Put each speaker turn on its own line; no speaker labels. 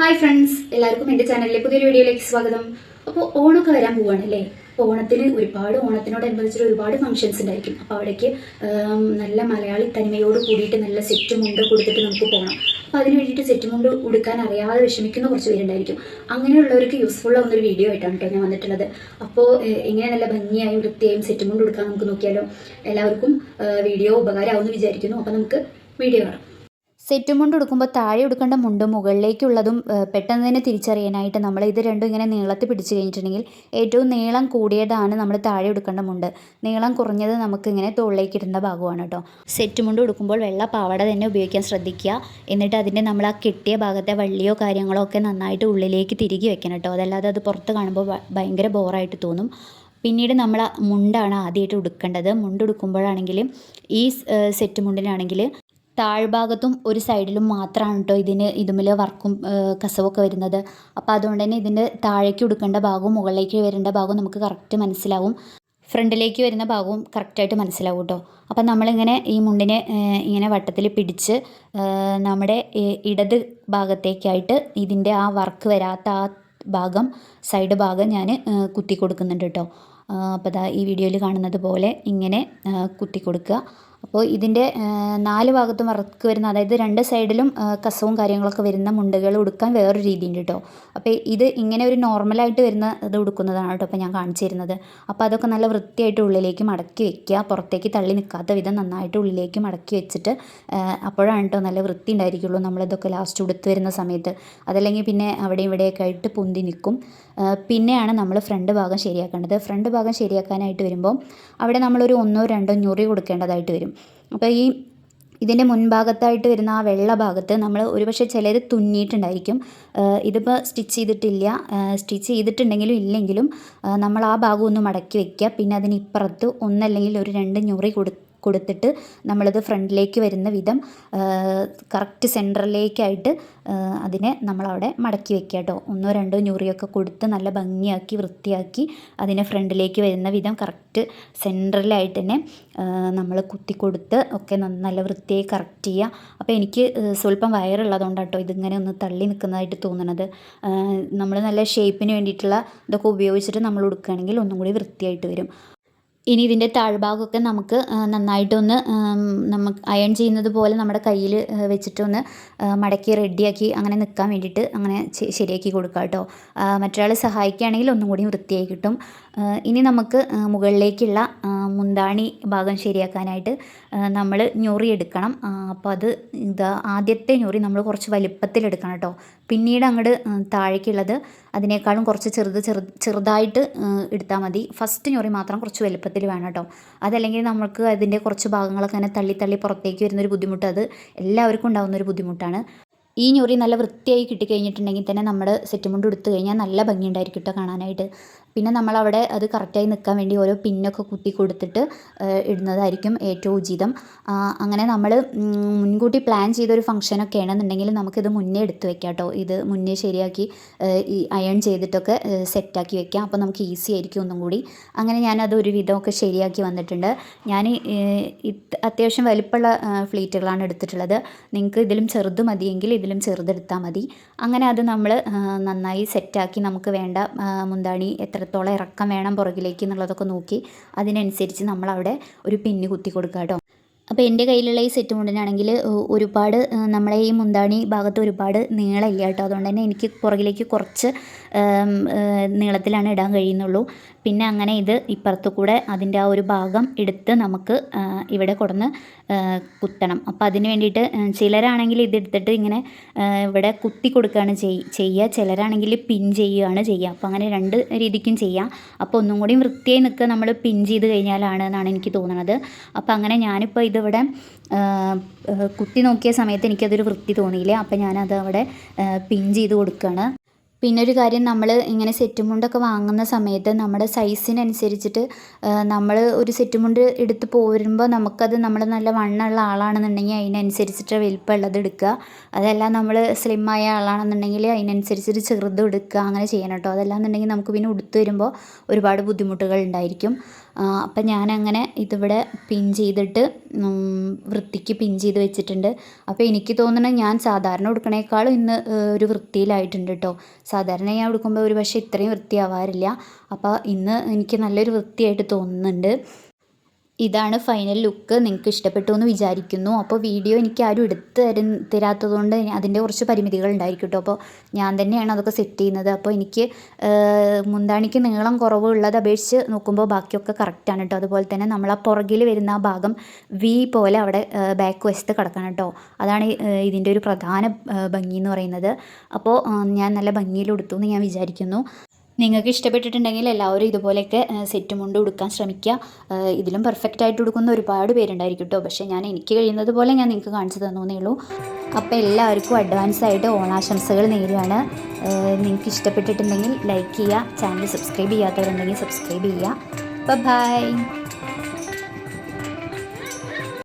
എല്ലാവർക്കും എന്റെ ചാനലിലെ പുതിയൊരു വീഡിയോയിലേക്ക് സ്വാഗതം. അപ്പോൾ ഓണമൊക്കെ വരാൻ പോവാണ് അല്ലേ? ഓണത്തിന് ഒരുപാട് ഓണത്തിനോടനുബന്ധിച്ചിട്ട് ഒരുപാട് ഫംഗ്ഷൻസ് ഉണ്ടായിരിക്കും. അപ്പോൾ അവിടേക്ക് നല്ല മലയാളി തനിമയോട് കൂടിയിട്ട് നല്ല സെറ്റ് മുണ്ട് കൊടുത്തിട്ട് നമുക്ക് പോകണം അപ്പോൾ അതിന് വേണ്ടിയിട്ട് സെറ്റ് മുണ്ട് ഉടുക്കാൻ അറിയാതെ വിഷമിക്കുന്ന കുറച്ച് പേരുണ്ടായിരിക്കും. അങ്ങനെയുള്ളവർക്ക് യൂസ്ഫുൾ ആവുന്ന ഒരു വീഡിയോ ആയിട്ടാണ് കേട്ടോ ഞാൻ വന്നിട്ടുള്ളത്. അപ്പോൾ എങ്ങനെ നല്ല ഭംഗിയായും വൃത്തിയായും സെറ്റ് മുണ്ട് ഉടുക്കാൻ നമുക്ക് നോക്കിയാലോ? എല്ലാവർക്കും വീഡിയോ ഉപകാരമാവുമെന്ന് വിചാരിക്കുന്നു. അപ്പോൾ നമുക്ക് വീഡിയോ കാണാം.
സെറ്റ് മുണ്ട് എടുക്കുമ്പോൾ താഴെ എടുക്കേണ്ട മുണ്ട് മുകളിലേക്കുള്ളതും പെട്ടെന്ന് തന്നെ തിരിച്ചറിയാനായിട്ട് നമ്മൾ ഇത് രണ്ടും ഇങ്ങനെ നീളത്തിൽ പിടിച്ചു കഴിഞ്ഞിട്ടുണ്ടെങ്കിൽ ഏറ്റവും നീളം കൂടിയതാണ് നമ്മൾ താഴെ എടുക്കേണ്ട മുണ്ട്. നീളം കുറഞ്ഞത് നമുക്ക് ഇങ്ങനെ തോളിലേക്ക് ഇടേണ്ട ഭാഗമാണ് കേട്ടോ. സെറ്റ് മുണ്ട് എടുക്കുമ്പോൾ വെള്ള പാവട തന്നെ ഉപയോഗിക്കാൻ ശ്രദ്ധിക്കുക. എന്നിട്ട് അതിന്റെ നമ്മൾ ആ കെട്ടിയ ഭാഗത്തെ വള്ളിയോ കാര്യങ്ങളോ ഒക്കെ നന്നായിട്ട് ഉള്ളിലേക്ക് തിരികെ വെക്കണം കേട്ടോ. അതല്ലാതെ അത് പുറത്ത് കാണുമ്പോൾ ഭയങ്കര ബോറായിട്ട് തോന്നും. പിന്നീട് നമ്മൾ മുണ്ടാണ് ആദ്യമായിട്ട് ഉടുക്കേണ്ടത്. മുണ്ട് ഉടുക്കുമ്പോഴാണെങ്കിൽ ഈ സെറ്റ് മുണ്ടിനാണെങ്കിൽ താഴ്ഭാഗത്തും ഒരു സൈഡിലും മാത്രമാണ് കേട്ടോ ഇതിന് ഇതുമിൽ വർക്കും കസവൊക്കെ വരുന്നത്. അപ്പോൾ അതുകൊണ്ട് തന്നെ ഇതിന്റെ താഴേക്ക് കൊടുക്കേണ്ട ഭാഗവും മുകളിലേക്ക് വരേണ്ട ഭാഗവും നമുക്ക് കറക്റ്റ് മനസ്സിലാവും. ഫ്രണ്ടിലേക്ക് വരുന്ന ഭാഗവും കറക്റ്റായിട്ട് മനസ്സിലാവും കേട്ടോ അപ്പം നമ്മളിങ്ങനെ ഈ മുണ്ടിനെ ഇങ്ങനെ വട്ടത്തിൽ പിടിച്ച് നമ്മുടെ ഇടത് ഭാഗത്തേക്കായിട്ട് ഇതിന്റെ ആ വർക്ക് വരാത്ത ആ ഭാഗം സൈഡ് ഭാഗം ഞാൻ കുത്തി കൊടുക്കുന്നുണ്ട് കേട്ടോ അപ്പോൾ ദാ ഈ വീഡിയോയിൽ കാണുന്നത് പോലെ ഇങ്ങനെ കുത്തി കൊടുക്കുക അപ്പോൾ ഇതിന്റെ നാല് ഭാഗത്തും വർക്ക് വരുന്ന അതായത് രണ്ട് സൈഡിലും കസവും കാര്യങ്ങളൊക്കെ വരുന്ന മുണ്ടുകൾ ഉടുക്കാൻ വേറൊരു രീതിയുണ്ട് കേട്ടോ അപ്പോൾ ഇത് ഇങ്ങനെ ഒരു നോർമലായിട്ട് വരുന്ന ഇത് ഉടുക്കുന്നതാണ് കേട്ടോ അപ്പോൾ ഞാൻ കാണിച്ചു തരുന്നത്. അപ്പോൾ അതൊക്കെ നല്ല വൃത്തിയായിട്ട് ഉള്ളിലേക്ക് മടക്കി വെക്കുക. പുറത്തേക്ക് തള്ളി നിൽക്കാത്ത വിധം നന്നായിട്ട് ഉള്ളിലേക്ക് മടക്കി വെച്ചിട്ട് അപ്പോഴാണ് കേട്ടോ നല്ല വൃത്തി ഉണ്ടായിരിക്കുള്ളൂ നമ്മളിതൊക്കെ ലാസ്റ്റ് ഉടുത്ത് വരുന്ന സമയത്ത്. അതല്ലെങ്കിൽ പിന്നെ അവിടെ ഇവിടെയൊക്കെ ആയിട്ട് പൊന്തി നിൽക്കും. പിന്നെയാണ് നമ്മൾ ഫ്രണ്ട് ഭാഗം ശരിയാക്കേണ്ടത്. ഫ്രണ്ട് ഭാഗം ശരിയാക്കാനായിട്ട് വരുമ്പോൾ അവിടെ നമ്മളൊരു ഒന്നോ രണ്ടോ ഞൊറി കൊടുക്കേണ്ടതായിട്ട് വരും. അപ്പോൾ ഈ ഇതിന്റെ മുൻഭാഗത്തായിട്ട് വരുന്ന ആ വെള്ള ഭാഗത്ത് നമ്മൾ ഒരുപക്ഷെ ചിലർ തുന്നിയിട്ടുണ്ടായിരിക്കും. ഇതിപ്പോൾ സ്റ്റിച്ച് ചെയ്തിട്ടില്ല. സ്റ്റിച്ച് ചെയ്തിട്ടുണ്ടെങ്കിലും ഇല്ലെങ്കിലും നമ്മൾ ആ ഭാഗം ഒന്ന് മടക്കി വെക്കുക പിന്നെ അതിന് ഇപ്പുറത്ത് ഒന്നല്ലെങ്കിൽ ഒരു രണ്ട് ഞൊറി കൊടു കൊടുത്തിട്ട് നമ്മളത് ഫ്രണ്ടിലേക്ക് വരുന്ന വിധം കറക്റ്റ് സെന്ററിലേക്കായിട്ട് അതിനെ നമ്മളവിടെ മടക്കി വെക്കുക കേട്ടോ. ഒന്നോ രണ്ടോ ഞൂറിയൊക്കെ കൊടുത്ത് നല്ല ഭംഗിയാക്കി വൃത്തിയാക്കി അതിനെ ഫ്രണ്ടിലേക്ക് വരുന്ന വിധം കറക്റ്റ് സെന്ററിലായിട്ട് തന്നെ നമ്മൾ കുത്തി കൊടുത്ത് ഒക്കെ നല്ല വൃത്തിയായി കറക്റ്റ് ചെയ്യുക. അപ്പോൾ എനിക്ക് സ്വല്പം വയറുള്ളതുകൊണ്ട് കേട്ടോ ഇതിങ്ങനെ ഒന്ന് തള്ളി നിൽക്കുന്നതായിട്ട് തോന്നുന്നത് നമ്മൾ നല്ല ഷേപ്പിന് വേണ്ടിയിട്ടുള്ള ഇതൊക്കെ ഉപയോഗിച്ചിട്ട് നമ്മൾ ഉടുക്കുകയാണെങ്കിൽ ഒന്നും കൂടി വൃത്തിയായിട്ട് വരും. ഇനി ഇതിന്റെ താഴ്ഭാഗമൊക്കെ നമുക്ക് നന്നായിട്ടൊന്ന് നമുക്ക് അയൺ ചെയ്യുന്നത് പോലെ നമ്മുടെ കയ്യിൽ വെച്ചിട്ടൊന്ന് മടക്കി റെഡിയാക്കി അങ്ങനെ നിൽക്കാൻ വേണ്ടിയിട്ട് അങ്ങനെ ശരിയാക്കി കൊടുക്കുക കേട്ടോ. മറ്റൊരാൾ സഹായിക്കുകയാണെങ്കിൽ ഒന്നും കൂടി വൃത്തിയായി കിട്ടും. ഇനി നമുക്ക് മുകളിലേക്കുള്ള മുന്താണി ഭാഗം ശരിയാക്കാനായിട്ട് നമ്മൾ ഞൊറി എടുക്കണം. അപ്പോൾ അത് ഇതാ ആദ്യത്തെ ഞൊറി നമ്മൾ കുറച്ച് വലിപ്പത്തിലെടുക്കണം കേട്ടോ. പിന്നീട് അങ്ങോട്ട് താഴേക്കുള്ളത് അതിനേക്കാളും കുറച്ച് ചെറുത് ചെറു ചെറുതായിട്ട് എടുത്താൽ മതി. ഫസ്റ്റ് ഞൊറി മാത്രം കുറച്ച് വലുപ്പത്തിൽ വേണം കേട്ടോ. അതല്ലെങ്കിൽ നമുക്ക് അതിന്റെ കുറച്ച് ഭാഗങ്ങളൊക്കെ അങ്ങനെ തള്ളി തള്ളി പുറത്തേക്ക് വരുന്നൊരു ബുദ്ധിമുട്ട് അത് എല്ലാവർക്കും ഉണ്ടാകുന്ന ഒരു ബുദ്ധിമുട്ടാണ്. ഈ ഞൊറി നല്ല വൃത്തിയായി കിട്ടിക്കഴിഞ്ഞിട്ടുണ്ടെങ്കിൽ തന്നെ നമ്മൾ സെറ്റ് മുണ്ട് എടുത്തു കഴിഞ്ഞാൽ നല്ല ഭംഗിയുണ്ടായിരിക്കും കേട്ടോ കാണാനായിട്ട്. പിന്നെ നമ്മളവിടെ അത് കറക്റ്റായി നിൽക്കാൻ വേണ്ടി ഓരോ പിന്നൊക്കെ കുത്തി കൊടുത്തിട്ട് ഇടുന്നതായിരിക്കും ഏറ്റവും ഉചിതം. അങ്ങനെ നമ്മൾ മുൻകൂട്ടി പ്ലാൻ ചെയ്തൊരു ഫംഗ്ഷനൊക്കെ ആണെന്നുണ്ടെങ്കിൽ നമുക്കിത് മുന്നേ എടുത്ത് വെക്കാം കേട്ടോ ഇത് മുന്നേ ശരിയാക്കി ഈ അയൺ ചെയ്തിട്ടൊക്കെ സെറ്റാക്കി വെക്കാം. അപ്പോൾ നമുക്ക് ഈസി ആയിരിക്കും ഒന്നും കൂടി. അങ്ങനെ ഞാനത് ഒരു വിധമൊക്കെ ശരിയാക്കി വന്നിട്ടുണ്ട്. ഞാൻ അത്യാവശ്യം വലിപ്പമുള്ള ഫ്ലീറ്റുകളാണ് എടുത്തിട്ടുള്ളത്. നിങ്ങൾക്ക് ഇതിലും ചെറുത് മതിയെങ്കിൽ ഇതിലും ചെറുതെടുത്താൽ മതി. അങ്ങനെ അത് നമ്മൾ നന്നായി സെറ്റാക്കി നമുക്ക് വേണ്ട മുന്താണി മുന്താണി എത്രത്തോളം ഇറക്കം വേണം പുറകിലേക്ക് എന്നുള്ളതൊക്കെ നോക്കി അതിനനുസരിച്ച് നമ്മളവിടെ ഒരു പിന്നി കുത്തി കൊടുക്കുക കേട്ടോ അപ്പോൾ എന്റെ കയ്യിലുള്ള ഈ സെറ്റ് മുണ്ടിനാണെങ്കിൽ ഒരുപാട് നമ്മളെ ഈ മുന്താണി ഭാഗത്ത് ഒരുപാട് നീളമില്ല കേട്ടോ. അതുകൊണ്ട് തന്നെ എനിക്ക് പുറകിലേക്ക് കുറച്ച് നീളത്തിലാണ് ഇടാൻ കഴിയുന്നുള്ളൂ. പിന്നെ അങ്ങനെ ഇത് ഇപ്പുറത്ത് കൂടെ അതിന്റെ ആ ഒരു ഭാഗം എടുത്ത് നമുക്ക് ഇവിടെ കൊടുന്ന് കുത്തണം. അപ്പോൾ അതിന് വേണ്ടിയിട്ട് ചിലരാണെങ്കിൽ ഇതെടുത്തിട്ട് ഇങ്ങനെ ഇവിടെ കുത്തി കൊടുക്കുകയാണ് ചെയ് ചെയ്യുക ചിലരാണെങ്കിൽ പിൻ ചെയ്യുകയാണ് ചെയ്യുക അപ്പോൾ അങ്ങനെ രണ്ട് രീതിക്കും ചെയ്യാം. അപ്പോൾ ഒന്നും കൂടി വൃത്തിയായി നിൽക്കുക നമ്മൾ പിൻ ചെയ്ത് കഴിഞ്ഞാലാണ് എന്നാണ് എനിക്ക് തോന്നുന്നത് അപ്പോൾ അങ്ങനെ ഞാനിപ്പോൾ ഇതിവിടെ കുത്തി നോക്കിയ സമയത്ത് എനിക്കതൊരു വൃത്തി തോന്നിയില്ല. അപ്പോൾ ഞാനത് അവിടെ പിൻ ചെയ്ത് കൊടുക്കുകയാണ് പിന്നെ ഒരു കാര്യം നമ്മൾ ഇങ്ങനെ സെറ്റ് മുണ്ടൊക്കെ വാങ്ങുന്ന സമയത്ത് നമ്മുടെ സൈസിനനുസരിച്ചിട്ട് നമ്മൾ ഒരു സെറ്റ് മുണ്ട് എടുത്ത് പോരുമ്പോൾ നമുക്കത് നമ്മൾ നല്ല വണ്ണമുള്ള ആളാണെന്നുണ്ടെങ്കിൽ അതിനനുസരിച്ചിട്ട് വലിപ്പമുള്ളത് എടുക്കുക. അതല്ല നമ്മൾ സ്ലിമ്മായ ആളാണെന്നുണ്ടെങ്കിൽ അതിനനുസരിച്ചിട്ട് ചെറുത് എടുക്കുക അങ്ങനെ ചെയ്യണം കേട്ടോ. അതല്ലാന്നുണ്ടെങ്കിൽ നമുക്ക് പിന്നെ ഉടുത്ത് വരുമ്പോൾ ഒരുപാട് ബുദ്ധിമുട്ടുകൾ ഉണ്ടായിരിക്കും. അപ്പം ഞാനങ്ങനെ ഇതിവിടെ പിൻ ചെയ്തിട്ട് വൃത്തിക്ക് പിൻ ചെയ്ത് വെച്ചിട്ടുണ്ട്. അപ്പോൾ എനിക്ക് തോന്നുന്നത് ഞാൻ സാധാരണ ഉടുക്കണേക്കാളും ഇന്ന് ഒരു വൃത്തിയിലായിട്ടുണ്ട് കേട്ടോ സാധാരണ ഞാൻ ഉടുക്കുമ്പോൾ ഒരു പക്ഷേ ഇത്രയും വൃത്തിയാവാറില്ല. അപ്പോൾ ഇന്ന് എനിക്ക് നല്ലൊരു വൃത്തിയായിട്ട് തോന്നുന്നുണ്ട്. ഇതാണ് ഫൈനൽ ലുക്ക് നിങ്ങൾക്ക് ഇഷ്ടപ്പെട്ടു എന്ന് വിചാരിക്കുന്നു. അപ്പോൾ വീഡിയോ എനിക്ക് ആരും എടുത്ത് തരും തരാത്തതുകൊണ്ട് കൊണ്ട് അതിന്റെ കുറച്ച് പരിമിതികൾ ഉണ്ടായിരിക്കും കേട്ടോ. അപ്പോൾ ഞാൻ തന്നെയാണ് അതൊക്കെ സെറ്റ് ചെയ്യുന്നത്. അപ്പോൾ എനിക്ക് മുന്താണിക്ക് നീളം കുറവുള്ളത് അപേക്ഷിച്ച് നോക്കുമ്പോൾ ബാക്കിയൊക്കെ കറക്റ്റാണ് കേട്ടോ. അതുപോലെ തന്നെ നമ്മൾ ആ പുറകിൽ വരുന്ന ആ ഭാഗം വി പോലെ അവിടെ ബാക്ക് വശത്ത് കിടക്കണം കേട്ടോ. അതാണ് ഇതിന്റെ ഒരു പ്രധാന ഭംഗി എന്ന് പറയുന്നത്. അപ്പോൾ ഞാൻ നല്ല ഭംഗിയിൽ ഉടുത്തു എന്ന് ഞാൻ വിചാരിക്കുന്നു. നിങ്ങൾക്ക് ഇഷ്ടപ്പെട്ടിട്ടുണ്ടെങ്കിൽ എല്ലാവരും ഇതുപോലെയൊക്കെ സെറ്റ് മുണ്ട് ഉടുക്കാൻ ശ്രമിക്കുക. ഇതിലും പെർഫെക്റ്റ് ആയിട്ട് ഉടുക്കുന്ന ഒരുപാട് പേരുണ്ടായിരിക്കും കേട്ടോ. പക്ഷേ ഞാൻ എനിക്ക് കഴിയുന്നത് പോലെ ഞാൻ നിങ്ങൾക്ക് കാണിച്ചു തന്നേ ഉള്ളൂ. അപ്പോൾ എല്ലാവർക്കും അഡ്വാൻസ് ആയിട്ട് ഓണാശംസകൾ നേരുകയാണ് നിങ്ങൾക്ക് ഇഷ്ടപ്പെട്ടിട്ടുണ്ടെങ്കിൽ ലൈക്ക് ചെയ്യുക ചാനൽ സബ്സ്ക്രൈബ് ചെയ്യാത്തവരുണ്ടെങ്കിൽ സബ്സ്ക്രൈബ് ചെയ്യുക. ബൈ